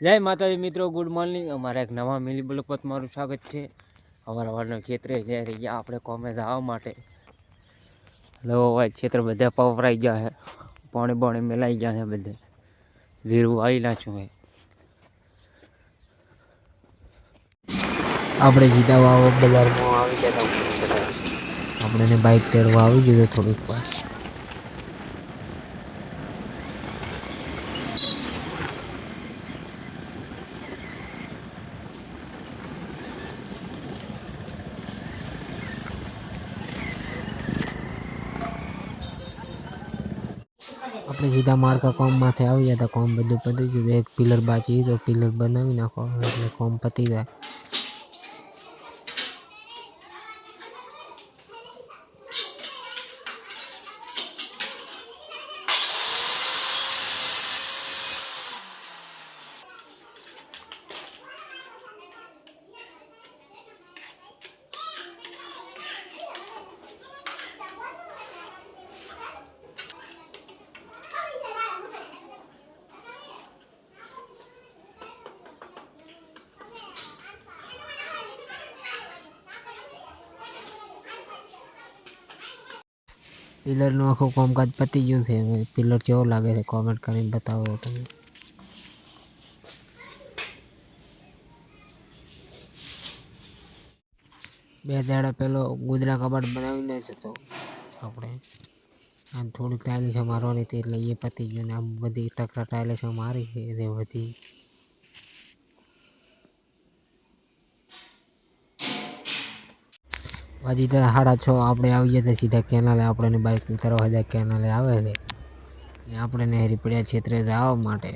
જય માતાજી મિત્રો ગુડ મોર્નિંગ અમારા એક નવા મિલી બ્લોક મારું સ્વાગત છે. અમારા વાળના ખેતરે જઈ રહ્યા આપણે કોમે આવવા માટે. લવો ભાઈ ખેતર બધા પવરાઈ ગયા છે. પાણી પાણી મેલાઈ ગયા છે બધે. વીરું આવી નાખ્યું હોય આપણે સીધા વાવ બજારમાં આવી ગયા આપણે બાઇક તેડવા આવી ગયું થોડીક વાર. આપણે સીધા માર્કા કોમ માથે આવી જતા કોમ બધું પતી ગયું એક પિલર બાકી તો પિલર બનાવી નાખો એટલે કોમ પતી જાય પિલરનું આખું કામકાજ પતી ગયું છે હવે પિલર કેવો લાગે છે કોમેન્ટ કરીને બતાવો તમે બે દાડા પેલો ગુદરા કબાટ બનાવીને જ હતો આપણે અને થોડીક ટાઇલિસો મારવાની હતી એટલે એ પતી ગયું ને આમ બધી ટકરા ટાઇલિસો મારી છે એ બધી હજી તો સાડા છ આપણે આવી જતા સીધા કેનાલે આપણે બાઇક ઉતારવા હજાર કેનાલે આવે ને આપણે હેરી પડ્યા ક્ષેત્રે જવા માટે.